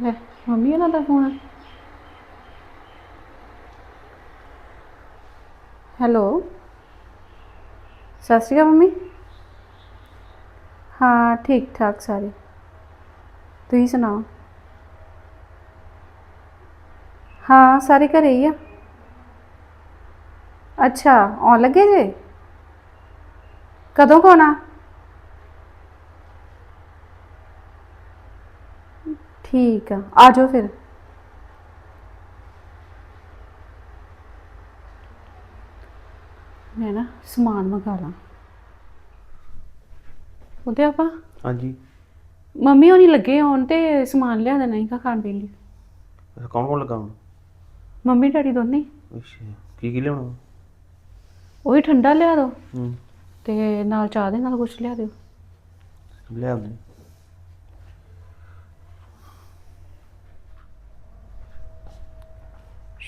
ਲੈ ਮੰਮੀ ਉਹਨਾਂ ਦਾ phone hello ਸਤਿ ਸ਼੍ਰੀ ਅਕਾਲ ਮੰਮੀ ਹਾਂ ਠੀਕ ਠਾਕ ਸਾਰੇ ਤੁਸੀਂ ਸੁਣਾਓ ਹਾਂ ਸਾਰੇ ਘਰੇ ਹੀ ਆ ਅੱਛਾ ਆਉਣ ਲੱਗੇ ਜੇ ਕਦੋਂ ਕੋਣਾ ਠੀਕ ਆ ਆ ਜਾਓ ਫਿਰ। ਮੈਂ ਨਾ ਸਮਾਨ ਮੰਗਾ ਲਾਂ। ਉਹਦੇ ਆਪਾਂ? ਹਾਂਜੀ। ਮੰਮੀ ਹੋਣੀ ਲੱਗੇ ਆਉਣ ਤੇ ਸਮਾਨ ਲਿਆ ਦੇਣਾ ਹੈਗਾ ਖਾਣ ਪੀਣ ਲਈ। ਅੱਛਾ ਕੌਣ ਕੌਣ ਲੱਗਾ ਹੁਣ? ਮੰਮੀ ਡੈਡੀ ਦੋਨੇ। ਹੀ। ਅੱਛਾ ਕੀ ਕੀ ਲਿਆਉਣਾ? ਉਹੀ ਠੰਡਾ ਲਿਆ ਦਿਓ ਹੂੰ। ਤੇ ਨਾਲ ਚਾਹ ਦੇ ਨਾਲ ਕੁਝ ਲਿਆ ਦਿਓ। ਲਿਆ ਦੇ।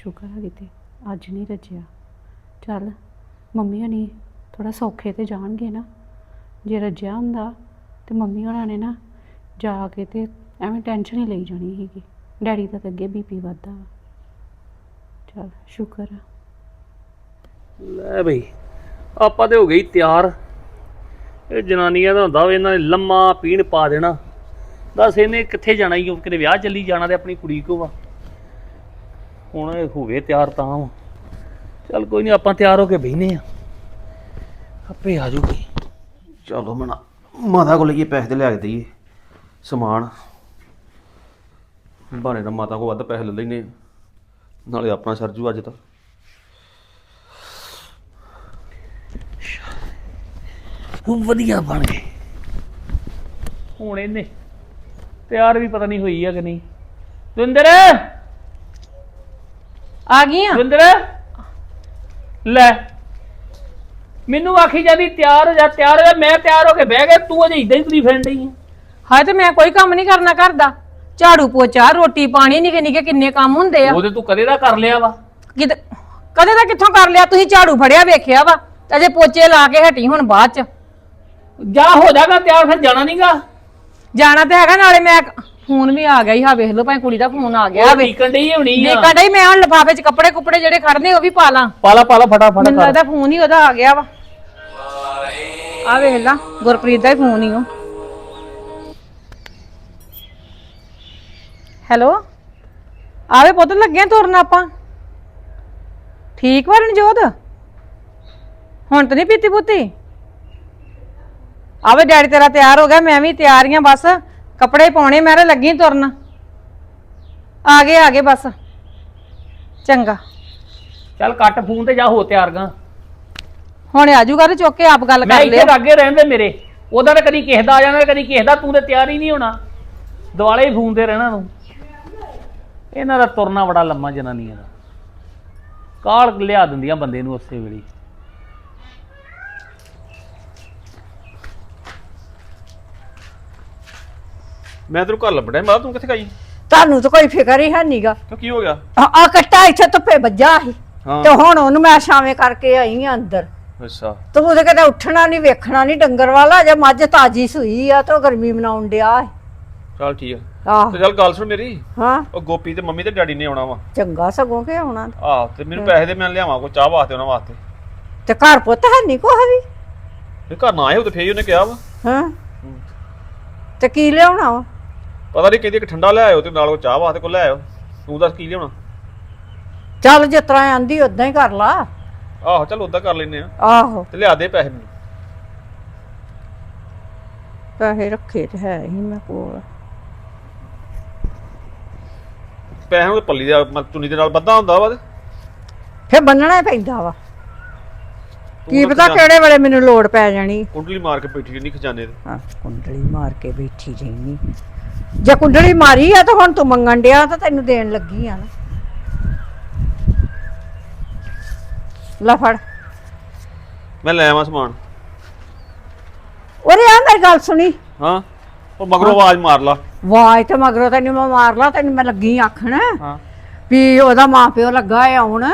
ਸ਼ੁਕਰ ਆ ਕਿਤੇ ਅੱਜ ਨਹੀਂ ਰੱਜਿਆ। ਚੱਲ, ਮੰਮੀ ਹਣੀ ਥੋੜਾ ਸੌਖੇ ਤੇ ਜਾਣਗੇ ਨਾ। ਜੇ ਰੱਜਿਆ ਹੁੰਦਾ ਤੇ ਮੰਮੀ ਹੋਣਾ ਨੇ ਨਾ ਜਾ ਕੇ ਤੇ ਐਵੇਂ ਟੈਨਸ਼ਨ ਹੀ ਲਈ ਜਾਣੀ ਸੀਗੀ। ਡੈਡੀ ਦਾ ਤਾਂ ਅੱਗੇ ਬੀਪੀ ਵੱਧਦਾ। ਵਾ ਚੱਲ, ਸ਼ੁਕਰ ਆ। ਲੈ ਬਈ, ਆਪਾਂ ਤੇ ਹੋ ਗਈ ਤਿਆਰ। ਇਹ ਜਨਾਨੀਆਂ ਦਾ ਹੁੰਦਾ ਵਾ, ਇਹਨਾਂ ਨੇ ਲੰਮਾ ਪੀਣ ਪਾ ਦੇਣਾ। ਦੱਸ ਇਹਨੇ ਕਿੱਥੇ ਜਾਣਾ ਹੀ ਕਿਤੇ ਵਿਆਹ ਚੱਲੀ ਜਾਣਾ ਤੇ ਆਪਣੀ ਕੁੜੀ ਕੋ ਵਾ। ਹੁਣ ਇਹ ਹੋਵੇ ਤਿਆਰ ਤਾਂ ਵਾ। ਚੱਲ ਕੋਈ ਨਹੀਂ ਆਪਾਂ ਤਿਆਰ ਹੋ ਕੇ ਬਹਿਨੇ ਆ। ਆਪੇ ਆ ਜੂਗੀ ਚਲੋ ਮਨਾ ਮਾਤਾ ਕੋਲ ਲਈਏ ਪੈਸੇ ਤੇ ਲਿਆ ਕੇ ਦਈਏ? ਸਮਾਨ। ਬਾਣੇ ਨਾਲ ਮਾਤਾ ਕੋ ਵੱਧ ਪੈਸੇ ਲੈ ਲੈਨੇ ਆ। ਨਾਲੇ ਆਪਣਾ ਸਰਜੂ ਅੱਜ ਤਾਂ। ਉਹ ਵਧੀਆ ਬਣ ਗਏ। ਹੁਣ ਇਹਨੇ ਤਿਆਰ ਵੀ ਪਤਾ ਨਹੀਂ ਹੋਈ ਆ ਕਿ ਨਹੀਂ। ਦਵਿੰਦਰ! ਆ ਗਈ ਆ ਲੈ। ਮੈਨੂੰ ਆਖੀ ਜਾਂਦੀ ਤਿਆਰ ਹੋ ਜਾ ਤਿਆਰ ਹੋ ਜਾ ਮੈਂ ਤਿਆਰ ਹੋ ਕੇ ਬਹਿ ਗਿਆ ਤੂੰ ਅਜੇ ਇਦਾਂ ਹੀ ਤੁਰੀ ਫਿਰਨ ਡਈ ਆ। ਹਾਏ ਤੇ ਮੈਂ ਕੋਈ ਕੰਮ ਨਹੀਂ ਕਰਨਾ ਘਰ ਦਾ। ਝਾੜੂ ਪੋਚਾ ਰੋਟੀ ਪਾਣੀ ਨਿੱਕੇ ਨਿੱਕੇ ਕਿੰਨੇ ਕੰਮ ਹੁੰਦੇ ਆ। ਉਹਦੇ ਤੂੰ ਕਦੇ ਦਾ ਕਰ ਲਿਆ ਵਾ? ਕਿਤੇ ਕਦੇ ਦਾ ਕਿੱਥੋਂ ਕਰ ਲਿਆ? ਤੁਸੀਂ ਝਾੜੂ ਫੜਿਆ ਵੇਖਿਆ ਵਾ। ਤੇ ਅਜੇ ਪੋਚੇ ਲਾ ਕੇ ਹਟੀ ਹੁਣ ਬਾਅਦ ਚ। ਜਾ ਹੋ ਜਾਗਾ ਤਿਆਰ ਫਿਰ ਜਾਣਾ ਨਹੀਂਗਾ ਜਾਣਾ ਤੇ ਹੈਗਾ ਨਾਲੇ ਮੈਂ ਫੋਨ ਵੀ ਆ ਗਿਆ ਹੀ ਹਾਂ ਵੇਖ ਲਓ ਭਾਵੇਂ ਕੁੜੀ ਦਾ ਫੋਨ ਆ ਗਿਆ ਵੇ ਵੀਕਣ ਡਈ ਹੋਣੀ ਆ। ਦੇਖਾ ਡਈ ਮੈਂ ਹੁਣ ਲਿਫਾਫੇ ਚ ਕੱਪੜੇ ਕੁਪੜੇ ਜਿਹੜੇ ਖੜਨੇ ਉਹ ਵੀ ਪਾ ਲਾਂ। ਪਾਲਾ ਪਾਲਾ ਫਟਾਫਟ ਮੈਨੂੰ ਕਰ। ਲੱਗਦਾ ਫੋਨ ਹੀ ਉਹਦਾ ਆ ਗਿਆ ਵਾ। ਆ ਵੇਖ ਲਾ ਗੁਰਪ੍ਰੀਤ ਦਾ ਹੀ ਫੋਨ ਹੀ ਉਹ। ਹੈਲੋ? ਆਵੇ ਪੁੱਤ ਲੱਗਿਆ ਤੁਰਨ ਆਪਾਂ? ਠੀਕ ਵਾ ਰਣਜੋਤ? ਹੁਣ ਤਾਂ ਨਹੀਂ ਪੀਤੀ ਪੁੱਤੀ ਆਵੇ ਡੈਡੀ ਤੇਰਾ ਤਿਆਰ ਹੋ ਗਿਆ ਮੈਂ ਵੀ ਤਿਆਰੀਆਂ ਬਸ। ਕੱਪੜੇ ਪਾਉਣੇ ਮੈਂ ਤਾਂ ਲੱਗੀ ਤੁਰਨ। ਆ ਗਏ ਆ ਗਏ ਬਸ। ਚੰਗਾ। ਚੱਲ ਕੱਟ ਫੋਨ ਤੇ ਜਾ ਹੋ ਤਿਆਰ ਗਾ। ਹੁਣ ਆ ਜਾਊਗਾ ਤੇ ਚੁੱਕ ਕੇ ਆਪ ਗੱਲ ਮੈਂ ਕਰ ਇੱਥੇ ਲਿਓ। ਲਾਗੇ ਰਹਿੰਦੇ ਮੇਰੇ। ਉਹਦਾ ਤਾਂ ਕਦੀ ਕਿਸੇ ਦਾ ਆ ਜਾਣਾ ਕਦੀ ਕਿਸੇ ਦਾ। ਤੂੰ ਤੇ ਤਿਆਰ ਹੀ ਨਹੀਂ ਹੋਣਾ। ਦੁਆਲੇ ਹੀ ਫੋਨ ਤੇ ਰਹਿਣਾ ਨੂੰ ਇਹਨਾਂ ਦਾ ਤੁਰਨਾ ਬੜਾ ਲੰਮਾ ਜਨਾਨੀਆਂ ਦਾ। ਕਾਲ ਲਿਆ ਦਿੰਦੀਆਂ ਬੰਦੇ ਨੂੰ ਉਸੇ ਵੇਲੇ। ਮੈਂ ਤੈਨੂੰ ਘਰ ਲੱਭਣਾ ਮਾਤਾ ਤੂੰ ਕਿੱਥੇ ਗਈ? ਤੁਹਾਨੂੰ ਤਾਂ ਕੋਈ ਫਿਕਰ ਹੀ ਹੈ ਨਹੀਂਗਾ ਕਿਉਂ ਕੀ ਹੋ ਗਿਆ? ਆ ਕੱਟਾ ਇੱਥੇ ਧੁੱਪੇ ਵੱਜਾ ਸੀ। ਹਾਂ। ਤੇ ਹੁਣ ਉਹਨੂੰ ਮੈਂ ਛਾਵੇਂ ਕਰਕੇ ਆਈ ਆ ਅੰਦਰ। ਅੱਛਾ। ਤੂੰ ਉਹਦੇ ਕਦੇ ਉੱਠਣਾ ਨਹੀਂ ਵੇਖਣਾ ਨਹੀਂ ਡੰਗਰ ਵਾਲਾ ਜੇ ਮੱਝ ਤਾਜੀ ਸੂਈ ਆ ਤੇ ਉਹ ਗਰਮੀ ਮਨਾਉਣ ਡਿਆ ਹੈ ਚੱਲ ਠੀਕ ਆ। ਆਹ। ਤੇ ਚੱਲ ਗੱਲ ਸੁਣ ਮੇਰੀ। ਹਾਂ। ਉਹ ਗੋਪੀ ਤੇ ਮੰਮੀ ਤੇ ਡੈਡੀ ਨੇ ਆਉਣਾ ਵਾ। ਚੰਗਾ ਸਗੋਂ ਕਿ ਆਉਣਾ ਆਹ ਤੇ ਮੈਨੂੰ ਪੈਸੇ ਦੇ ਮੈਂ ਲਿਆਵਾਂ ਕੋਈ ਚਾਹ ਵਾਸਤੇ ਉਹਨਾਂ ਵਾਸਤੇ। ਤੇ ਘਰ ਪੁੱਤ ਹੈ ਨਹੀਂ ਕੋਹ ਵੀ? ਇਹ ਘਰ ਨਾ ਆਏ ਉਹ ਤੇ ਫੇਰ ਹੀ ਉਹਨੇ ਕਿਹਾ ਵਾ। ਹਾਂ। ਤੇ ਕੀ ਲਿਆਉਣਾ ਵਾ? ਪਤਾ ਨਹੀਂ ਕਹਿੰਦੀ ਕਿ ਠੰਡਾ ਲੈ ਆਇਓ ਤੇ ਨਾਲ ਉਹ ਚਾਹ ਵਾਸਤੇ ਕੋ ਲੈ ਆਇਓ। ਤੂੰ ਦੱਸ ਕੀ ਲਿਆਉਣਾ? ਚੱਲ ਜਿਸ ਤਰ੍ਹਾਂ ਆਂਦੀ ਉਦਾਂ ਹੀ ਕਰ ਲਾ। ਆਹੋ ਚੱਲ ਉਦਾਂ ਕਰ ਲੈਨੇ ਆ। ਆਹੋ। ਤੇ ਲਿਆ ਦੇ ਪੈਸੇ ਮੈਨੂੰ। ਪੈਸੇ ਰੱਖੇ ਤੇ ਹੈ ਹੀ ਮੈਂ ਕੋਲ। ਪੈਸੇ ਉਹ ਪੱਲੀ ਦੇ ਚੁੰਨੀ ਦੇ ਨਾਲ ਬੱਧਾ ਹੁੰਦਾ ਵਾ ਤੇ। ਫੇ ਬੰਨਣਾ ਹੀ ਪੈਂਦਾ ਵਾ। ਕੀ ਪਤਾ ਕਿਹੜੇ ਵੇਲੇ ਮੈਨੂੰ ਲੋੜ ਪੈ ਜਾਣੀ। ਕੁੰਡਲੀ ਮਾਰ ਕੇ ਬੈਠੀ ਨਹੀਂ ਖਜ਼ਾਨੇ ਤੇ। ਹਾਂ ਕੁੰਡਲੀ ਮਾਰ ਕੇ ਬੈਠੀ ਰਹਿਨੀ ਜੇ ਕੁੰਡਲੀ ਮਾਰੀ ਆ ਤਾਂ ਹੁਣ ਤੂੰ ਮੰਗਣ ਡਿਆ ਤਾਂ ਤੈਨੂੰ ਦੇਣ ਲੱਗੀ ਆ ਨਾ। ਲੈ ਫੜ। ਮੈਂ ਲੈ ਆਵਾਂ ਸਮਾਨ। ਉਰੇ ਆ ਮੇਰੀ ਗੱਲ ਸੁਣੀ। ਹਾਂ ਉਹ ਮਗਰੋਂ ਆਵਾਜ਼ ਮਾਰ ਲਾ। ਵਾਹ ਤੇ ਮਗਰੋਂ ਤੈਨੂੰ ਮੈਂ ਮਾਰ ਲਾ ਤੈਨੂੰ ਮੈਂ ਲੱਗੀ ਆਖਣ। ਹਾਂ। ਵੀ ਉਹਦਾ ਮਾਂ ਪਿਓ ਲੱਗਾ ਆਉਣ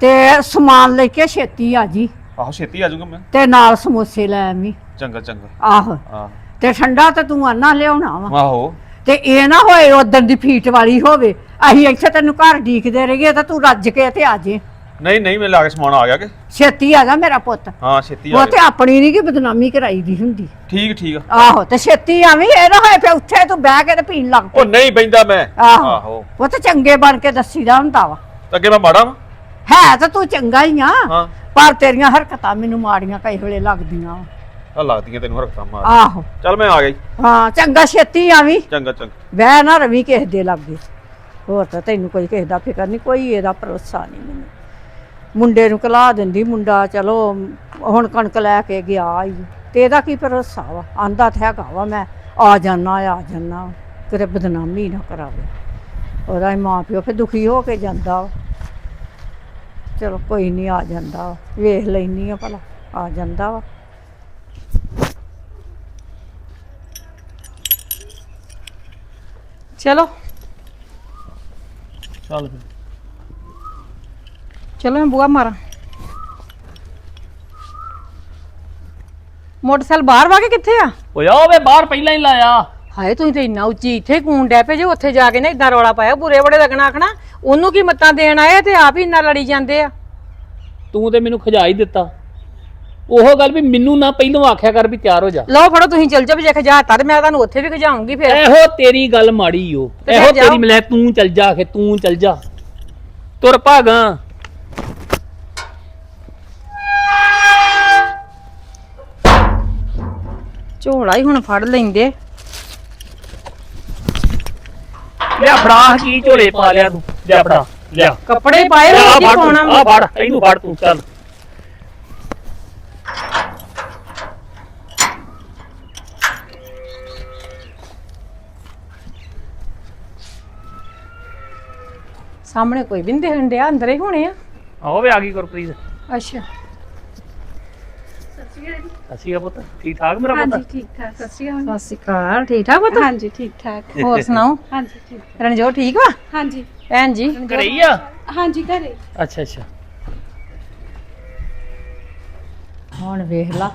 ਤੇ ਸਮਾਨ ਲੈ ਕੇ ਛੇਤੀ ਆ ਜੀ। ਆਹੋ ਛੇਤੀ ਆ ਜਾਊਗਾ ਮੈਂ। ਤੇ ਨਾਲ ਸਮੋਸੇ ਲੈ ਆਵੀਂ। ਚੰਗਾ ਚੰਗਾ। ਆਹੋ। ਆਹ। ਤੇ ਠੰਡਾ ਤੇ ਤੂੰ ਆਨਾ ਲਿਆਉਣਾ ਵਾ। ਆਹੋ। ਤੇ ਇਹ ਨਾ ਹੋਏ ਉਦੋਂ ਦੀ ਫੀਟ ਵਾਲੀ ਹੋਵੇ। ਅਸੀਂ ਇੱਥੇ ਤੈਨੂੰ ਘਰ ਢੀਕਦੇ ਰਹੀਏ ਤਾਂ ਤੂੰ ਰੱਜ ਕੇ ਤੇ ਆ ਜੇ। ਨਹੀਂ ਨਹੀਂ ਮੈਂ ਲਾ ਕੇ ਸਮਾਨ ਆ ਗਿਆ ਕਿ? ਛੇਤੀ ਆ ਜਾ ਮੇਰਾ ਪੁੱਤ। ਹਾਂ ਛੇਤੀ ਆ ਉਹ ਗਿਆ ਤੇ ਆਪਣੀ ਨਹੀਂ ਕਿ ਬਦਨਾਮੀ ਕਰਾਈ ਦੀ ਹੁੰਦੀ। ਠੀਕ ਠੀਕ ਆ। ਆਹੋ ਤੇ ਛੇਤੀ ਆਵੀਂ ਇਹ ਨਾ ਹੋਏ ਫੇ ਉੱਥੇ ਤੂੰ ਬਹਿ ਕੇ ਤੇ ਪੀਣ ਲੱਗ ਉਹ ਪਈ ਨਹੀਂ ਬੈਂਦਾ ਮੈਂ। ਆਹੋ। ਆਹੋ। ਉਹ ਤੇ ਚੰਗੇ ਬਣ ਕੇ ਦੱਸੀਦਾ ਹੁੰਦਾ ਵਾ। ਤਾਂ ਅੱਗੇ ਮੈਂ ਮਾੜਾ ਵਾਂ। ਹੈ ਤਾਂ ਤੂੰ ਚੰਗਾ ਹੀ ਆ। ਹਾਂ। ਪਰ ਤੇਰੀਆਂ ਹਰਕਤਾਂ ਮੈਨੂੰ ਮਾੜੀਆਂ ਕਈ ਵੇਲੇ ਲੱਗਦੀਆਂ ਵਾ। ਆ ਲੱਗਦੀਆਂ ਤੈਨੂੰ ਹਰਕਤਾਂ ਮਾਰ ਆਹੋ। ਚੱਲ ਮੈਂ ਆ ਜੀ। ਹਾਂ ਚੰਗਾ ਛੇਤੀ ਆਵੀਂ ਚੰਗਾ ਚੰਗਾ। ਵਹਿ ਨਾ ਰਵੀ ਕਿਸੇ ਦੇ ਲੱਗੇ। ਹੋਰ ਤਾਂ ਤੈਨੂੰ ਕੋਈ ਕਿਸੇ ਦਾ ਫਿਕਰ ਨਹੀਂ ਕੋਈ ਇਹਦਾ ਭਰੋਸਾ ਨਹੀਂ ਮੈਨੂੰ। ਮੁੰਡੇ ਨੂੰ ਕਲਾ ਦਿੰਦੀ ਮੁੰਡਾ ਚਲੋ ਹੁਣ ਕਣਕ ਲੈ ਕੇ ਗਿਆ ਹੀ ਤੇ ਇਹਦਾ ਕੀ ਭਰੋਸਾ ਵਾ? ਆਂਦਾ ਤਾਂ ਹੈਗਾ ਵਾ ਮੈਂ ਆ ਜਾਣਾ ਆ ਜਾਣਾ ਕਿਤੇ ਬਦਨਾਮੀ ਨਾ ਕਰਾਵੇ। ਉਹਦਾ ਹੀ ਮਾਂ ਪਿਓ ਫਿਰ ਦੁਖੀ ਹੋ ਕੇ ਜਾਂਦਾ ਵਾ। ਚਲੋ ਕੋਈ ਨਹੀਂ ਆ ਜਾਂਦਾ ਵਾ। ਵੇਖ ਲੈਨੀ ਆ ਭਲਾ ਆ ਜਾਂਦਾ ਵਾ। ਚਲੋ। ਚੱਲ ਫਿਰ। ਚਲੋ ਮੈਂ ਬੁਆ ਮਾਰਾਂ। ਮੋਟਰਸਾਈਕਲ ਬਾਹਰ ਵਾ ਕੇ ਕਿੱਥੇ ਆ? ਓਏ ਆ ਵੇ ਬਾਹਰ ਪਹਿਲਾਂ ਹੀ ਲਾਇਆ। ਹਾਏ ਤੁਸੀਂ ਤੇ ਇੰਨਾ ਉੱਚੀ ਇੱਥੇ ਕੂਣ ਡੈ ਪਏ ਜੇ ਉੱਥੇ ਜਾ ਕੇ ਨਾ ਇਦਾਂ ਰੌਲਾ ਪਾਇਆ ਬੁਰੇ ਬੜੇ ਲੱਗਣਾ ਆਖਣਾ ਉਹਨੂੰ ਕੀ ਮੱਤਾਂ ਦੇਣ ਆਏ ਤੇ ਆਪ ਹੀ ਇੰਨਾ ਲੜੀ ਜਾਂਦੇ ਆ? ਤੂੰ ਤੇ ਮੈਨੂੰ ਖਜਾ ਹੀ ਦਿੱਤਾ। ਉਹ ਗੱਲ ਵੀ ਮੈਨੂੰ ਨਾ ਪਹਿਲਾਂ ਆਖਿਆ ਕਰ ਵੀ ਤਿਆਰ ਹੋ ਜਾ। ਲਓ ਫੜੋ ਤੁਸੀਂ ਚੱਲ ਜਾਓ ਜੇ ਖਜਾਤਾ ਤੇ ਮੈਂ ਤੁਹਾਨੂੰ ਉੱਥੇ ਵੀ ਖਜਾਉਂਗੀ ਫਿਰ। ਇਹੋ ਤੇਰੀ ਗੱਲ ਮਾੜੀ ਓ। ਤੇ ਇਹੋ ਜਾਓ। ਤੇਰੀ ਮਲੇ ਤੂੰ ਚੱਲ ਜਾ ਕੇ ਤੂੰ ਚੱਲ ਜਾ। ਤੁਰ ਭਾਗਾਂ। ਝੋਲਾ ਹੀ ਹੁਣ ਫੜ ਲੈਂਦੇ। ਲਿਆ ਫੜਾ ਕੀ ਝੋਲੇ ਪਾ ਲਿਆ ਤੂੰ? ਲਿਆ ਫੜਾ ਲਿਆ। ਕੱਪੜੇ ਪਾਏ ਆ ਕੀ ਫੜ ਪਾਉਣਾ ਆ ਫੜ ਇਹਨੂੰ ਫੜ ਤੂੰ ਚੱਲ। ਸਾਹਮਣੇ ਕੋਈ ਵੀ ਨਹੀਂ ਦੇਖਣ ਡਿਆ ਅੰਦਰ ਹੀ ਹੋਣੇ ਆ। ਆਓ ਵੇ ਆ ਗਈ ਗੁਰਪ੍ਰੀਤ। ਅੱਛਾ। ਅਸੀਂ ਆ ਪੁੱਤ। ਠੀਕ ਠਾਕ ਮੇਰਾ ਪੁੱਤ? ਠੀਕ ਠਾਕ। ਸਤਿ ਸ਼੍ਰੀ ਸਤਿ ਸ਼੍ਰੀ ਅਕਾਲ। ਠੀਕ ਠਾਕ ਪੁੱਤ? ਹਾਂਜੀ ਠੀਕ ਠਾਕ। ਹੋਰ ਸੁਣਾਓ? ਹਾਂਜੀ ਠੀਕ ਰਣਜੋਤ ਠੀਕ ਵਾ? ਹਾਂਜੀ। ਭੈਣ ਜੀ? ਘਰੇ ਹੀ ਆ? ਹਾਂਜੀ ਘਰੇ। ਅੱਛਾ ਅੱਛਾ। ਹੁਣ ਵੇਖ ਲਾ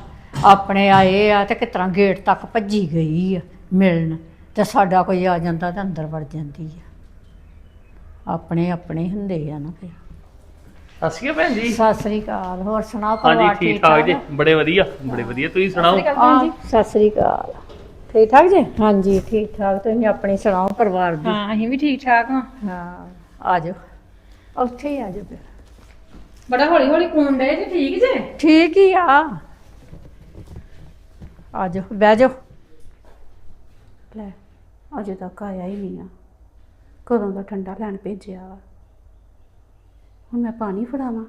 ਆਪਣੇ ਆਏ ਆ ਤੇ ਕਿਸ ਤਰ੍ਹਾਂ ਗੇਟ ਤੱਕ ਭੱਜੀ ਗਈ ਆ ਮਿਲਣ ਤੇ ਸਾਡਾ ਕੋਈ ਆ ਜਾਂਦਾ ਤੇ ਅੰਦਰ ਵੜ ਜਾਂਦੀ ਆ। ਆਪਣੇ ਆਪਣੇ ਹੁੰਦੇ ਆ ਨਾ ਫਿਰ। ਅਸੀਂ ਭੈਣ ਜੀ। ਸਤਿ ਸ੍ਰੀ ਅਕਾਲ ਹੋਰ ਸੁਣਾਓ ਹਾਂਜੀ ਪਰਿਵਾਰ ਠੀਕ ਠਾਕ ਜੀ? ਬੜੇ ਵਧੀਆ ਬੜੇ ਵਧੀਆ। ਤੁਸੀਂ ਸੁਣਾਓ? ਹਾਂ, ਸਤਿ ਸ੍ਰੀ ਅਕਾਲ। ਠੀਕ ਠਾਕ ਜੀ? ਹਾਂਜੀ ਠੀਕ ਠਾਕ ਤੁਸੀਂ ਆਪਣੀ ਸੁਣਾਓ ਪਰਿਵਾਰ ਦੀ? ਹਾਂ ਅਸੀਂ ਵੀ ਠੀਕ ਠਾਕ ਹਾਂ। ਹਾਂ ਆ ਜਾਓ। ਉੱਥੇ ਹੀ ਆ ਜਾਓ ਫਿਰ। ਬੜਾ ਹੌਲੀ ਹੌਲੀ ਕੂਣ ਡਏ ਜੀ ਠੀਕ ਜੇ? ਠੀਕ ਹੀ ਆ। ਆ ਜਾਓ ਬਹਿ ਜਾਓ। ਲੈ ਅਜੇ ਤੱਕ ਆਇਆ ਹੀ ਨਹੀਂ ਆ। ਕਦੋਂ ਦਾ ਠੰਡਾ ਲੈਣ ਭੇਜਿਆ ਵਾ? ਹੁਣ ਮੈਂ ਪਾਣੀ ਫੜਾਵਾਂ।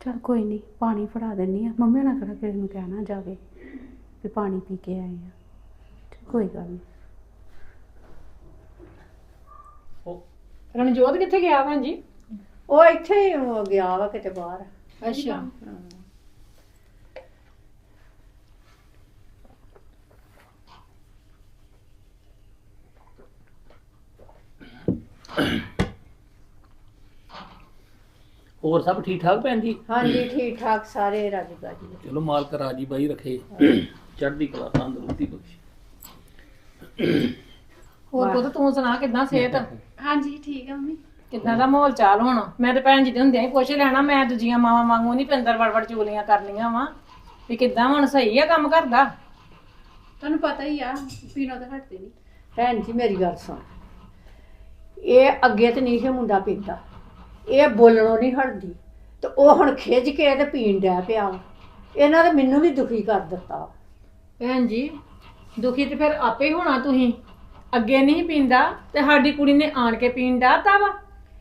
ਚਲ ਕੋਈ ਨਹੀਂ ਪਾਣੀ ਫੜਾ ਦਿੰਨੀ ਆ। ਮੰਮੀ ਨਾਲ ਕਿਹੜਾ ਕਿਸੇ ਨੂੰ ਕਹਿਣਾ ਜਾਵੇ ਵੀ ਪਾਣੀ ਪੀ ਕੇ ਆਏ ਆ। ਚੱਲ ਕੋਈ ਗੱਲ ਨਹੀਂ ਰਣਜੋਤ ਕਿੱਥੇ ਗਿਆ ਭੈਣ ਜੀ? ਉਹ ਇੱਥੇ ਹੀ ਹੋ ਗਿਆ ਵਾ ਕਿਤੇ ਬਾਹਰ। ਅੱਛਾ। ਹੋਰ ਸਭ ਠੀਕ ਠਾਕ ਭੈਣ ਜੀ? ਹਾਂਜੀ ਠੀਕ ਠਾਕ ਸਾਰੇ ਰਾਜੀ ਬਾਜੀ। ਚਲੋ ਮਾਲਕ ਰਾਜੀ ਬਾਈ ਰੱਖੇ। ਚੜ੍ਹਦੀ ਕਲਾ ਤੰਦਰੁਸਤੀ ਬਖਸ਼ੇ। ਹੋਰ ਪੁੱਤ ਤੂੰ ਸੁਣਾ ਕਿੱਦਾਂ ਸਿਹਤ? ਹਾਂਜੀ ਠੀਕ ਆ ਮੰਮੀ। ਕਿੱਦਾਂ ਦਾ ਮਾਹੌਲ ਚਾਲ ਹੁਣ? ਮੈਂ ਤੇ ਭੈਣ ਜੀ ਦੇ ਹੁੰਦਿਆਂ ਹੀ ਪੁੱਛ ਲੈਣਾ ਮੈਂ ਦੂਜੀਆਂ ਮਾਵਾਂ ਵਾਂਗੂ ਨਹੀਂ ਪਿੰਦਰ ਵੜਵੜ ਚੂਲੀਆਂ ਕਰਨੀਆਂ ਵਾ। ਵੀ ਕਿੱਦਾਂ ਹੁਣ ਸਹੀ ਆ ਕੰਮ ਕਰਦਾ ਤੁਹਾਨੂੰ ਪਤਾ ਹੀ ਆ ਪੀਣੋਂ ਤਾਂ ਹਟਦੇ ਨਹੀਂ ਭੈਣ ਜੀ ਮੇਰੀ ਗੱਲ ਸੁਣ। ਇਹ ਅੱਗੇ ਤੇ ਨਹੀਂ ਸੀ ਮੁੰਡਾ ਪੀਂਦਾ। ਇਹ ਬੋਲਣੋਂ ਨਹੀਂ ਹਟਦੀ। ਤੇ ਉਹ ਹੁਣ ਖਿੱਚ ਕੇ ਤੇ ਪੀਣ ਡਿਆ ਪਿਆ। ਵਾ। ਇਹਨਾਂ ਨੇ ਮੈਨੂੰ ਵੀ ਦੁਖੀ ਕਰ ਦਿੱਤਾ। ਵਾ ਭੈਣ ਜੀ, ਦੁਖੀ ਤੇ ਫਿਰ ਆਪੇ ਹੋਣਾ ਤੁਸੀਂ। ਅੱਗੇ ਨਹੀਂ ਪੀਂਦਾ ਤੇ ਸਾਡੀ ਕੁੜੀ ਨੇ ਆਣ ਕੇ ਪੀਣ ਡਾਤਾ ਵਾ।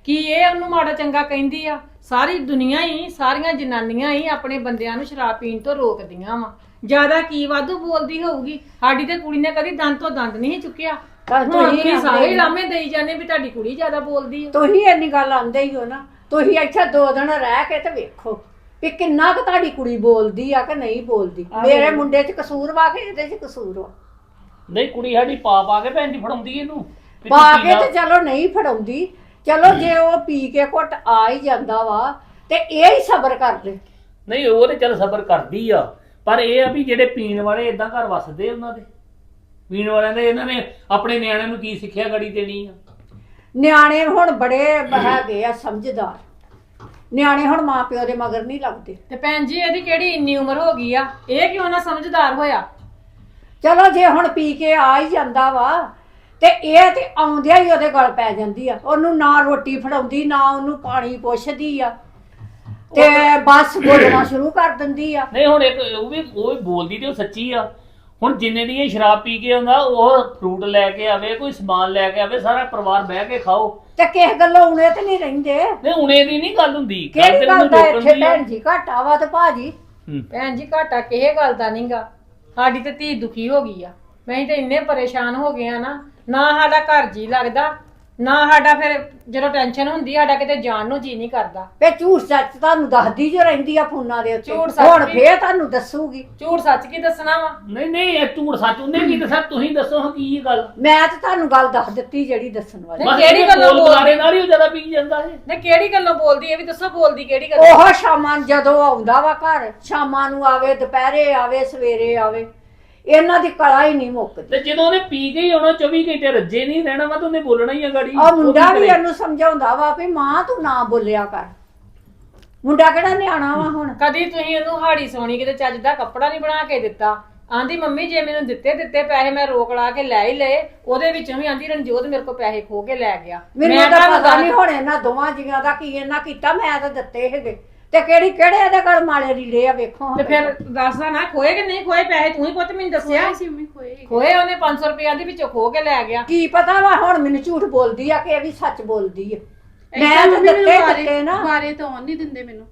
ਕੀ ਇਹ ਉਹਨੂੰ ਮਾੜਾ ਚੰਗਾ ਕਹਿੰਦੀ ਆ? ਸਾਰੀ ਦੁਨੀਆ ਹੀ, ਸਾਰੀਆਂ ਜਨਾਨੀਆਂ ਹੀ ਆਪਣੇ ਬੰਦਿਆਂ ਨੂੰ ਸ਼ਰਾਬ ਪੀਣ ਤੋਂ ਰੋਕਦੀਆਂ ਵਾ। ਜ਼ਿਆਦਾ ਕੀ ਵਾਧੂ ਬੋਲਦੀ ਹੋਊਗੀ? ਸਾਡੀ ਤੇ ਕੁੜੀ ਨੇ ਕਦੀ ਦੰਦ ਤੋਂ ਦੰਦ ਨਹੀਂ ਚੁੱਕਿਆ। ਤਾਂ ਹੁਣ ਤੁਸੀਂ ਤੁਸੀਂ ਸਾਰੇ ਲਾਮੇ ਦੇਈ ਜਾਂਦੇ ਵੀ ਤੁਹਾਡੀ ਕੁੜੀ ਜ਼ਿਆਦਾ ਬੋਲਦੀ ਆ। ਤੁਸੀਂ ਇੰਨੀ ਗੱਲ ਆਂਦੇ ਹੀ ਹੋ ਨਾ ਤੁਸੀਂ ਇੱਥੇ ਦੋ ਦਿਨ ਰਹਿ ਕੇ ਤੇ ਵੇਖੋ ਵੀ ਕਿੰਨਾ ਕੁ ਤੁਹਾਡੀ ਕੁੜੀ ਬੋਲਦੀ ਆ ਕਿ ਨਹੀਂ ਬੋਲਦੀ। ਮੇਰੇ ਮੁੰਡੇ 'ਚ ਕਸੂਰ ਵਾ ਕਿ ਇਹਦੇ 'ਚ ਕਸੂਰ ਵਾ? ਨਹੀਂ ਕੁੜੀ ਸਾਡੀ ਪਾ ਪਾ ਕੇ ਭੈਣ ਜੀ ਫੜਾਉਂਦੀ ਇਹਨੂੰ। ਵੀ ਤੂੰ ਪਾ ਪੀ ਕੇ ਲਾ। ਤੇ ਚਲੋ ਨਹੀਂ ਫੜਾਉਂਦੀ। ਚਲੋ ਜੇ ਉਹ ਪੀ ਕੇ ਘੁੱਟ ਆ ਹੀ ਜਾਂਦਾ ਵਾ ਤੇ ਇਹ ਹੀ ਸਬਰ ਕਰ ਲੈ ਨਹੀਂ ਉਹ ਤੇ ਚੱਲ ਸਬਰ ਕਰਦੀ ਆ। ਪਰ ਇਹ ਆ ਵੀ ਜਿਹੜੇ ਪੀਣ ਵਾਲੇ ਇਦਾਂ ਘਰ ਵਸਦੇ ਉਹਨਾਂ ਦੇ। ਪੀਣ ਵਾਲਿਆਂ ਦੇ ਇਹਨਾਂ ਨੇ ਆਪਣੇ ਨਿਆਣਿਆਂ ਨੂੰ ਕੀ ਸਿੱਖਿਆ ਗੜੀ ਦੇਣੀ ਆ? ਨਿਆਣੇ ਹੁਣ ਬੜੇ ਹੈਗੇ ਆ ਸਮਝਦਾਰ। ਨਿਆਣੇ ਹੁਣ ਮਾਂ ਪਿਓ ਦੇ ਮਗਰ ਨਹੀਂ ਲੱਗਦੇ। ਤੇ ਭੈਣ ਜੀ ਇਹਦੀ ਕਿਹੜੀ ਇੰਨੀ ਉਮਰ ਹੋ ਗਈ ਆ? ਇਹ ਕਿਉਂ ਨਾ ਸਮਝਦਾਰ ਹੋਇਆ? ਚਲੋ ਜੇ ਹੁਣ ਪੀ ਕੇ ਆ ਹੀ ਜਾਂਦਾ ਵਾ ਤੇ ਇਹ ਤੇ ਆਉਂਦਿਆਂ ਹੀ ਉਹਦੇ ਗਲ ਪੈ ਜਾਂਦੀ ਆ। ਉਹਨੂੰ ਨਾ ਰੋਟੀ ਫੜਾਉਂਦੀ ਨਾ ਉਹਨੂੰ ਪਾਣੀ ਪੁੱਛਦੀ ਆ। ਤੇ ਬਸ ਬੋਲਣਾ ਸ਼ੁਰੂ ਕਰ ਦਿੰਦੀ ਆ। ਨਹੀਂ ਹੁਣ ਇੱਕ ਉਹ ਵੀ ਉਹ ਵੀ ਬੋਲਦੀ ਤੇ ਉਹ ਸੱਚੀ ਆ। ਹੁਣ ਜਿੰਨੇ ਦੀ ਇਹ ਸ਼ਰਾਬ ਪੀ ਕੇ ਆਉਂਦਾ ਉਹ ਫਰੂਟ ਲੈ ਕੇ ਆਵੇ ਕੋਈ ਸਮਾਨ ਲੈ ਕੇ ਆਵੇ ਸਾਰਾ ਪਰਿਵਾਰ ਬਹਿ ਕੇ ਖਾਓ। ਤੇ ਕਿਸ ਗੱਲੋਂ ਉਣੇ ਤੇ ਨਹੀਂ ਰਹਿੰਦੇ। ਨਹੀਂ ਹੁਣੇ ਦੀ ਨਹੀਂ ਗੱਲ ਹੁੰਦੀ। ਕਿਹੜੀ ਗੱਲ ਦਾ ਇੱਥੇ। ਭੈਣ ਜੀ ਘਾਟਾ ਵਾ ਤੇ ਭਾਜੀ। ਭੈਣ ਜੀ ਘਾਟਾ ਕਿਹੇ ਗੱਲ ਦਾ ਨਹੀਂਗਾ ਸਾਡੀ ਤੇ ਧੀ ਦੁਖੀ ਹੋ ਗਈ ਆ। ਮੈਂ ਤੇ ਇੰਨੇ ਪਰੇਸ਼ਾਨ ਹੋ ਗਏ ਆ ਨਾ। ਨਾ ਸਾਡਾ ਘਰ ਜੀ ਲੱਗਦਾ। ਨਾ ਸਾਡਾ ਫਿਰ ਜਦੋਂ ਟੈਨਸ਼ਨ ਹੁੰਦੀ ਸਾਡਾ ਕਿਤੇ ਜਾਣ ਨੂੰ ਜੀ ਨਹੀਂ ਕਰਦਾ। ਵੇ ਝੂਠ ਸੱਚ ਤੁਹਾਨੂੰ ਦੱਸਦੀ ਜੋ ਰਹਿੰਦੀ ਆ ਫੋਨਾਂ ਦੇ ਉੱਤੇ। ਝੂਠ ਸੱਚ ਹੁਣ ਵੀ- ਫੇਰ ਤੁਹਾਨੂੰ ਦੱਸੂਗੀ। ਝੂਠ ਸੱਚ ਕੀ ਦੱਸਣਾ ਵਾ? ਨਹੀਂ ਨਹੀਂ ਇਹ ਝੂਠ ਸੱਚ ਉਹਨੇ ਕੀ ਦੱਸਿਆ? ਤੁਸੀਂ ਦੱਸੋ ਹਾਂ ਕੀ ਇਹ ਗੱਲ। ਮੈਂ ਤਾਂ ਤੁਹਾਨੂੰ ਗੱਲ ਦੱਸ ਦਿੱਤੀ ਜਿਹੜੀ ਦੱਸਣ ਵਾਲੀ। ਨਹੀਂ, ਬਸ ਕਿਹੜੀ ਇਹਦੇ ਗੱਲੋਂ ਕੋਲ ਬੋਲਦੀ? ਬੁਲਾਰੇ ਨਾਲ ਹੀ ਉਹ ਜ਼ਿਆਦਾ ਪੀ ਜਾਂਦਾ ਹੈ ਨੇ ਕਿਹੜੀ ਗੱਲੋਂ ਬੋਲਦੀ ਇਹ ਵੀ ਦੱਸੋ ਬੋਲਦੀ ਕਿਹੜੀ ਗੱਲ? ਉਹ ਸ਼ਾਮਾਂ ਨੂੰ ਜਦੋਂ ਆਉਂਦਾ ਵਾ ਘਰ ਸ਼ਾਮਾਂ ਨੂੰ ਆਵੇ ਦੁਪਹਿਰੇ ਆਵੇ ਸਵੇਰੇ ਆਵੇ। ਇਹਨਾਂ ਦੀ ਕਲਾ ਹੀ ਨਹੀਂ ਮੁੱਕਦੀ। ਤੇ ਜਦੋਂ ਉਹਨੇ ਪੀ ਕੇ ਹੀ ਆਉਣਾ 24 ਘੰਟੇ ਰੱਜੇ ਨਹੀਂ ਰਹਿਣਾ ਵਾ ਤਾਂ ਉਹਨੇ ਬੋਲਣਾ ਹੀ ਆ ਗਾੜੀ। ਆ ਮੁੰਡਾ ਵੀ? ਇਹਨੂੰ ਸਮਝਾਉਂਦਾ ਵਾ ਵੀ ਮਾਂ ਤੂੰ ਨਾ ਬੋਲਿਆ ਕਰ। ਮੁੰਡਾ ਕਿਹੜਾ ਨਿਆਣਾ ਵਾ ਹੁਣ? ਕਦੀ ਤੁਸੀਂ ਉਹਨੂੰ ਹਾੜੀ ਸੋਣੀ ਕਿਤੇ ਚੱਜ ਦਾ ਕੱਪੜਾ ਨਹੀਂ ਬਣਾ ਕੇ ਦਿੱਤਾ। ਆਂਦੀ ਮੰਮੀ ਜੇ ਮੈਨੂੰ ਦਿੱਤੇ ਦਿੱਤੇ ਪੈਸੇ ਮੈਂ ਰੋਕ ਲਾ ਕੇ ਲੈ ਹੀ ਲਏ। ਉਹਦੇ ਵਿੱਚੋਂ ਵੀ ਆਂਦੀ ਰਣਜੋਤ ਮੇਰੇ ਕੋਲ ਪੈਸੇ ਖੋ ਕੇ ਲੈ ਗਿਆ। ਮੈਨੂੰ ਤਾਂ ਪਤਾ ਨਹੀਂ ਹੁਣ ਇਹਨਾਂ ਦੋਵਾਂ ਜੀਆਂ ਦਾ ਕੀ ਇਹਨਾਂ ਕੀਤਾ ਮੈਂ ਤਾਂ ਦਿੱਤੇ ਹੈਗੇ। ਤੇ ਕਿਹੜੀ ਕਿਹੜੇ ਇਹਦੇ ਕੋਲ ਮਾਲੇ ਰੀੜੇ ਆ ਵੇਖੋ ਹਾਂ ਤੇ ਫਿਰ ਦੱਸਦਾ ਨਾ ਖੋਏ ਕਿ ਨਹੀਂ ਖੋਏ? ਪੈਸੇ ਤੂੰ ਹੀ ਪੁੱਤ ਮੈਨੂੰ ਦੱਸਿਆ? ਖੋਏ ਉਹਨੇ 500 ਰੁਪਏ ਦੀ ਵਿੱਚੋਂ ਖੋ ਕੇ ਲੈ ਗਿਆ। ਕੀ ਪਤਾ ਵਾ ਹੁਣ ਮੈਨੂੰ ਝੂਠ ਬੋਲਦੀ ਆ ਕਿ ਇਹ ਵੀ ਸੱਚ ਬੋਲਦੀ ਆ। ਮੈਂ ਤਾਂ ਦਿੱਤੇ ਦਿੱਤੇ ਨਾ। ਬਾਰੇ ਤਾਂ ਆਉਣ ਨਹੀਂ ਦਿੰਦੇ ਮੈਨੂੰ।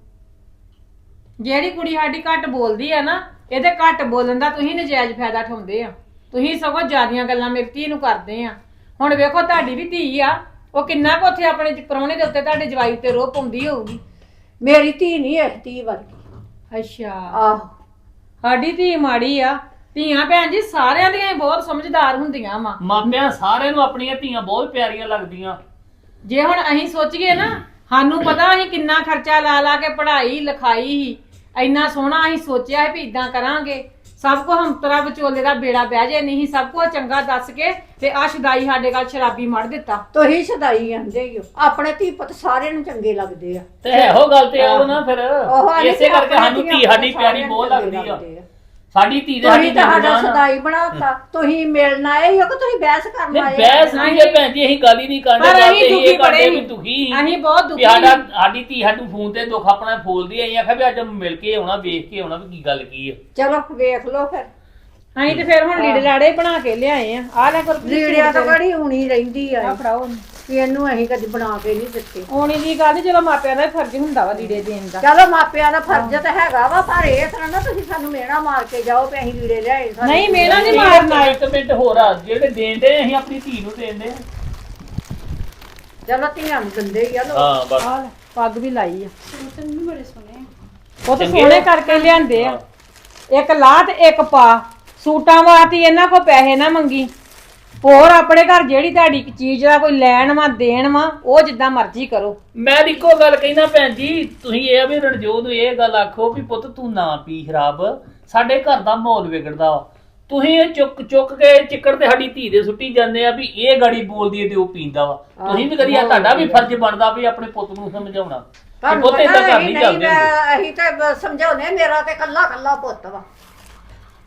ਜਿਹੜੀ ਕੁੜੀ ਸਾਡੀ ਘੱਟ ਬੋਲਦੀ ਆ ਨਾ ਇਹਦੇ ਘੱਟ ਬੋਲਣ ਦਾ ਤੁਸੀਂ ਨਜਾਇਜ਼ ਫਾਇਦਾ ਉਠਾਉਂਦੇ ਆ। ਤੁਸੀਂ ਸਗੋਂ ਜਿਆਦੀਆਂ ਗੱਲਾਂ ਮੇਰੀ ਧੀ ਨੂੰ ਕਰਦੇ ਆ। ਹੁਣ ਵੇਖੋ ਤੁਹਾਡੀ ਵੀ ਧੀ ਆ। ਉਹ ਕਿੰਨਾ ਕੁ ਉੱਥੇ ਆਪਣੇ ਪਰੌਣੇ ਦੇ ਉੱਤੇ ਤੁਹਾਡੇ ਜਵਾਈ ਤੇ ਰੋਹ ਪਾਉਂਦੀ ਹੋਊਗੀ। ਮੇਰੀ ਧੀ ਨਹੀਂ ਇਹ ਧੀ ਵਰਗੀ। ਅੱਛਾ। ਆਹ। ਸਾਡੀ ਧੀ ਮਾੜੀ ਆ। ਧੀਆਂ ਭੈਣ ਜੀ ਸਾਰਿਆਂ ਦੀਆਂ ਹੀ ਬਹੁਤ ਸਮਝਦਾਰ ਹੁੰਦੀਆਂ ਵਾ। ਮਾਪਿਆਂ ਸਾਰਿਆਂ ਨੂੰ ਆਪਣੀਆਂ ਧੀਆਂ ਬਹੁਤ ਪਿਆਰੀਆਂ ਲੱਗਦੀਆਂ। ਜੇ ਹੁਣ ਅਸੀਂ ਸੋਚੀਏ ਨਾ ਸਾਨੂੰ ਪਤਾ ਅਸੀਂ ਕਿੰਨਾ ਖਰਚਾ ਲਾ ਲਾ ਕੇ ਪੜ੍ਹਾਈ ਲਿਖਾਈ ਹੀ। ਇੰਨਾ ਸੋਹਣਾ ਅਸੀਂ ਸੋਚਿਆ ਹੈ ਵੀ ਇਦਾਂ ਕਰਾਂਗੇ। ਸਭ ਕੋ ਹਮਤਰਾ ਵਿਚੋਲੇ ਦਾ ਬੇੜਾ ਬਹਿ ਜੇ ਨਹੀਂ ਸਭ ਕੋ ਚੰਗਾ ਦੱਸ ਕੇ ਤੇ ਆ ਸ਼ਦਾਈ ਸਾਡੇ ਗੱਲ ਸ਼ਰਾਬੀ ਮੜ ਦਿੱਤਾ। ਤੁਸੀਂ ਸਦਾਈ ਆਂਦੇ ਹੀ ਹੋ। ਆਪਣੇ ਧੀ ਪੁੱਤ ਸਾਰਿਆਂ ਨੂੰ ਚੰਗੇ ਲੱਗਦੇ ਆ। ਤੇ ਇਹੋ ਗੱਲ ਤੇ ਨਾ ਫਿਰ। ਇਸੇ ਕਿ ਕਰਕੇ ਆਪਣੇ ਸਾਨੂੰ ਧੀ ਸਾਡੀ ਪਿਆਰੀ ਬਹੁਤ ਲੱਗਦੇ ਆ। ਸਾਡੀ ਧੀ ਦੇ ਸਾਡੀ ਤੁਸੀਂ ਤਾਂ ਸਾਡਾ ਆ। ਸਦਾਈ ਬਣਾਤਾ ਤੁਸੀਂ ਮਿਲਣ ਆਏ ਹੋ ਕਿ ਤੁਸੀਂ ਬਹਿਸ ਕਰਨ ਨਹੀਂ ਆਏ ਬਹਿਸ ਹੋ? ਨਹੀਂ ਜੇ ਭੈਣ ਜੀ ਅਸੀਂ ਗੱਲ ਹੀ ਨਹੀਂ ਕਰਦੇ ਪਰ ਅਸੀਂ ਦੁਖੀ ਇਹ ਕਰਦੇ ਬੜੇ ਵੀ। ਦੁਖੀ ਅਸੀਂ ਬਹੁਤ ਵੀ ਦੁਖੀ ਸਾਡਾ। ਸਾਡੀ ਧੀ ਸਾਨੂੰ ਫੋਨ ਤੇ ਦੁੱਖ ਆਪਣਾ ਫੋਲਦੀ ਆਈ ਆਖਿਆ ਵੀ ਅੱਜ ਮਿਲ ਕੇ ਆਉਣਾ ਵੇਖ ਕੇ ਆਉਣਾ ਵੀ ਕੀ ਗੱਲ ਕੀ ਆ ਚਲੋ ਵੇਖ ਲਓ ਫਿਰ ਅਸੀਂ ਤੇ ਫਿਰ ਹੁਣ ਲੀੜੇ ਲਾੜੇ ਬਣਾ ਕੇ ਲਿਆਏ ਆ ਆ ਲੈ ਕਰ ਲੀੜਿਆਂ ਤਾਂ ਬੜੀ ਹੁਣੀ ਰਹਿੰਦੀ ਆ ਆ ਫੜਾਓ। ਇਹਨੂੰ ਅਸੀਂ ਕਦੀ ਬਣਾ ਕੇ ਨਹੀਂ ਦਿੱਤੇ। ਆਉਣੀ ਦੀ ਗੱਲ ਚਲੋ ਮਾਪਿਆਂ ਦਾ ਵੀ ਫਰਜ਼ ਹੁੰਦਾ ਵਾ ਲੀੜੇ ਦੇਣ ਦਾ। ਚਲੋ ਮਾਪਿਆਂ ਦਾ ਫਰਜ਼ ਤਾਂ ਹੈਗਾ ਵਾ ਪਰ ਇਹ ਤਰ੍ਹਾਂ ਨਾ ਤੁਸੀਂ ਸਾਨੂੰ ਮੇਣਾ ਮਾਰ ਕੇ ਜਾਓ ਵੀ ਅਸੀਂ ਲੀੜੇ ਲਿਆਏ ਸਾਡੇ ਨਹੀਂ ਮੇਰਾ ਨਹੀਂ ਇੱਕ ਮਾਰਨਾ ਮਿੰਟ ਮਿੰਟ ਹੋਰ ਆ ਜਿਹੜੇ ਦੇਂਦੇ ਅਸੀਂ ਆਪਣੀ ਧੀ ਨੂੰ ਦੇਂਦੇ ਚਲੋ ਧੀਆਂ ਨੂੰ ਦਿੰਦੇ ਹੀ ਆ ਲੋਕ। ਹਾਂ ਬਸ। ਲੈ ਪੱਗ ਵੀ ਲਾਈ ਆ। ਸੂਟ ਵੀ ਬੜੇ ਸੋਹਣੇ ਆ। ਉਹ ਤਾਂ ਚੰਗੇ ਸੋਹਣੇ ਆ। ਕਰਕੇ ਲਿਆਂਦੇ ਆ। ਇੱਕ ਲਾ ਤੇ ਇੱਕ ਪਾ। ਸੂਟਾਂ ਵਾਸਤੇ ਇਹਨਾਂ ਕੋ ਪੈਸੇ ਨਾ ਮੰਗੀ। ਹੋਰ ਆਪਣੇ ਘਰ ਜਿਹੜੀ ਤੁਹਾਡੀ ਚੀਜ਼ ਦਾ ਕੋਈ ਲੈਣ ਵਾ ਦੇਣ ਵਾ ਉਹ ਜਿੱਦਾਂ ਮਰਜ਼ੀ ਕਰੋ। ਮੈਂ ਇੱਕੋ ਗੱਲ ਕਹਿਣਾ ਭੈਣ ਜੀ ਤੁਸੀਂ ਇਹ ਆ ਵੀ ਰਣਜੋਤ ਨੂੰ ਇਹ ਗੱਲ ਆਖੋ ਵੀ ਪੁੱਤ ਤੂੰ ਨਾ ਪੀ ਸ਼ਰਾਬ ਸਾਡੇ ਘਰ ਦਾ ਮਾਹੌਲ ਵਿਗੜਦਾ ਵਾ। ਤੁਸੀਂ ਇਹ ਚੁੱਕ ਚੁੱਕ ਕੇ ਚਿੱਕੜ ਤੇ ਸਾਡੀ ਧੀ ਦੇ ਸੁੱਟੀ ਜਾਂਦੇ ਆ ਵੀ ਇਹ ਗਾੜੀ ਬੋਲਦੀ ਹੈ ਤੇ ਉਹ ਪੀਂਦਾ ਵਾ। ਤੁਸੀਂ ਵੀ ਕਦੀ ਆ ਤੁਹਾਡਾ ਵੀ ਫਰਜ਼ ਬਣਦਾ ਵੀ ਆਪਣੇ ਪੁੱਤ ਨੂੰ ਸਮਝਾਉਣਾ। ਤੁਹਾਨੂੰ ਪੁੱਤ ਘਰ ਅਸੀਂ ਨਹੀਂ ਨਹੀਂ ਚੱਲਦੇ ਹੁੰਦੇ। ਮੈਂ- ਅਸੀਂ ਤਾਂ ਸਮਝਾਉਂਦੇ ਮੇਰਾ ਤੇ ਕੱਲਾ ਕੱਲਾ ਪੁੱਤ ਵਾ।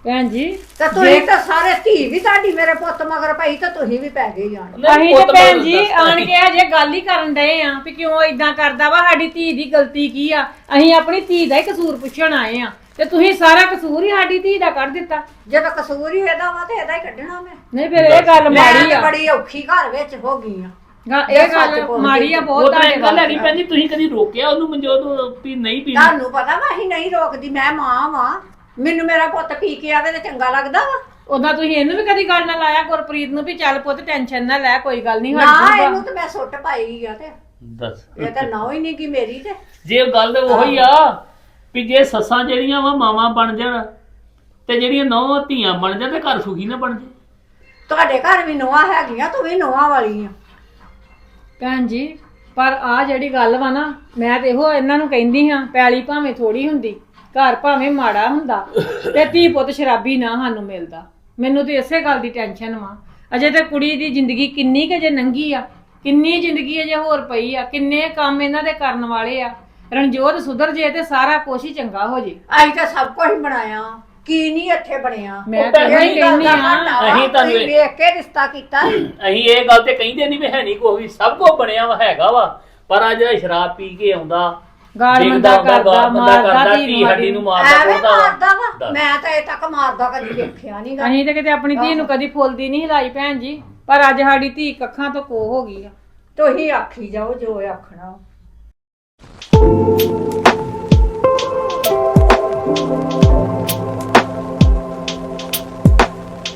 ਭੈਣ ਜੀ ਤੇ ਤੁਸੀਂ ਤਾਂ ਸਾਰੇ ਧੀ ਵੀ ਤੁਹਾਡੀ ਮੇਰੇ ਪੁੱਤ ਮਗਰ ਪਈ ਤਾਂ ਤੁਸੀਂ ਵੀ ਪੈ ਗਏ ਜਾਣ ਅਸੀਂ ਤੇ ਭੈਣ ਜੀ ਆਣ। ਕੇ ਹਜੇ ਗੱਲ ਹੀ ਕਰਨ ਡਏ ਆ ਵੀ ਕਿਉਂ ਇਦਾਂ ਕਰਦਾ ਵਾ ਸਾਡੀ ਧੀ ਦੀ ਗਲਤੀ ਕੀ ਆ? ਅਸੀਂ ਆਪਣੀ ਧੀ ਦਾ ਹੀ ਕਸੂਰ ਪੁੱਛਣ ਆਏ ਆ ਤੇ ਤੁਸੀਂ ਸਾਰਾ ਕਸੂਰ ਹੀ ਸਾਡੀ ਧੀ ਦਾ ਕੱਢ ਦਿੱਤਾ। ਜਦੋਂ ਕਸੂਰ ਹੀ ਇਹਦਾ ਵਾ ਤੇ ਇਹਦਾ ਹੀ ਕੱਢਣਾ ਮੈਂ। ਨਹੀਂ ਫਿਰ ਇਹ ਗੱਲ ਮਾੜੀ ਆ। ਬੜੀ ਔਖੀ ਘਰ ਵਿੱਚ ਹੋ ਗਈ ਆ। ਗਾ- ਇਹ ਇਹ ਗੱਲ ਮਾੜੀ ਆ ਉਹ ਬਹੁਤ ਤਾਂ ਤੁਹਾਡੇ ਇੱਕ ਗੱਲ ਹੈਗੀ ਭੈਣ ਜੀ ਤੁਸੀਂ ਕਦੀ ਰੋਕਿਆ ਉਹਨੂੰ ਮਨਜੋਤ ਨੂੰ ਵੀ ਨਹੀਂ ਪੀਣਾ? ਤੁਹਾਨੂੰ ਪਤਾ ਵਾ ਅਸੀਂ ਨਹੀਂ ਰੋਕਦੀ ਮੈਂ ਮਾਂ ਵਾਂ। ਮੈਨੂੰ ਮੇਰਾ ਪੁੱਤ ਪੀ ਕੇ ਆਵੇ ਤੇ ਚੰਗਾ ਲੱਗਦਾ ਵਾ? ਉਦਾਂ ਤੁਸੀਂ ਇਹਨੂੰ ਵੀ ਕਦੀ ਗੱਲ ਨਾ ਲਾਇਆ ਗੁਰਪ੍ਰੀਤ ਨੂੰ ਵੀ ਚੱਲ ਪੁੱਤ ਟੈਨਸ਼ਨ ਨਾ ਲੈ ਕੋਈ ਗੱਲ ਨਹੀਂ ਨਾ ਹਟ ਇਹਨੂੰ ਜੂਗਾ ਤੇ ਮੈਂ ਸੁੱਟ ਪਾਈ ਆ ਤੇ। ਦੱਸ। ਇਹ ਤਾਂ ਨਾ ਹੀ ਨਹੀਂ ਕਿ ਮੇਰੀ ਤੇ। ਜੇ ਗੱਲ ਉਹੀ ਆ ਵੀ ਜੇ ਸੱਸਾਂ ਜਿਹੜੀਆਂ ਵਾ ਮਾਵਾਂ ਬਣ ਜਾਣ ਤੇ ਜਿਹੜੀਆਂ ਨੌਂ ਧੀਆਂ ਬਣ ਜਾਣ ਤੇ ਘਰ ਸੁਖੀ ਨਾ ਬਣ ਜੇ ਤੁਹਾਡੇ ਘਰ ਵੀ ਨੋਆ ਹੈਗੀਆਂ ਤੂੰ ਵੀ ਨੋਆ ਵਾਲੀ ਆ ਭੈਣ ਜੀ ਪਰ ਆ ਜਿਹੜੀ ਗੱਲ ਵਾ ਨਾ ਮੈਂ ਤੇ ਇਹੋ ਇਹਨਾਂ ਨੂੰ ਕਹਿੰਦੀ ਹਾਂ ਪੈਲੀ ਭਾਵੇਂ ਥੋੜੀ ਹੁੰਦੀ। ਘਰ ਭਾਵੇਂ ਮਾੜਾ ਹੁੰਦਾ ਤੇ ਧੀ ਪੁੱਤ ਸ਼ਰਾਬੀ ਨਾ ਸਾਨੂੰ ਮਿਲਦਾ। ਮੈਨੂੰ ਤੇ ਇਸੇ ਗੱਲ ਦੀ ਟੈਨਸ਼ਨ ਵਾ। ਅਜੇ ਤੇ ਕੁੜੀ ਦੀ ਜ਼ਿੰਦਗੀ ਕਿੰਨੀ ਕੁ ਜੇ ਨੰਗੀ ਆ ਕਿੰਨੀ ਜ਼ਿੰਦਗੀ ਅਜੇ ਹੋਰ ਪਈ ਆ ਕਿੰਨੇ ਕੰਮ ਇਹਨਾਂ ਦੇ ਕਰਨ ਵਾਲੇ ਆ। ਰਣਜੋਤ ਸੁਧਰ ਜੇ ਤੇ ਸਾਰਾ ਕੁਛ ਹੀ ਚੰਗਾ ਹੋ ਜੇ। ਅਸੀਂ ਤਾਂ ਸਭ ਕੁਝ ਬਣਾਇਆ। ਕੀ ਨਹੀਂ ਇੱਥੇ ਬਣਿਆ? ਮੈਂ ਤਾਂ ਇਹੀ ਇਹੀ ਕਹਿੰਦੀ ਆ। ਅਸੀਂ ਤੁਹਾਨੂੰ ਤੁਸੀਂ ਵੇਖ ਕੇ ਰਿਸ਼ਤਾ ਕੀਤਾ। ਅਸੀਂ ਇਹ ਗੱਲ ਤੇ ਕਹਿੰਦੇ ਨਹੀਂ ਵੀ ਹੈ ਨਹੀਂ ਕੋਈ ਵੀ। ਸਭ ਕੁਝ ਬਣਿਆ ਵਾ ਹੈਗਾ ਵਾ। ਪਰ ਆ ਜਿਹੜਾ ਸ਼ਰਾਬ ਪੀ ਕੇ ਆਉਂਦਾ। ਗਾਲ ਮੰਦਾ ਕਰਦਾ ਮਾਰਦਾ ਧੀ ਸਾਡੀ ਨੂੰ ਮਾਰਦਾ ਐਵੇਂ। ਮਾਰਦਾ ਵਾ। ਮੈਂ ਤਾਂ ਇਹ ਤੱਕ ਮਾਰਦਾ ਕਦੀ ਵੇਖਿਆ ਨਹੀਂ ਗਾ। ਅਸੀਂ ਤੇ ਕਿਤੇ ਆਪਣੀ ਧੀ ਨੂੰ ਕਦੀ ਫੁੱਲਦੀ ਨਹੀਂ ਹਿਲਾਈ ਭੈਣ ਜੀ ਪਰ ਅੱਜ ਸਾਡੀ ਧੀ ਕੱਖਾਂ ਤੋਂ ਕੋ ਹੋ ਗਈ ਆ। ਤੁਸੀਂ ਆਖੀ ਜਾਓ ਜੋ ਆਖਣਾ।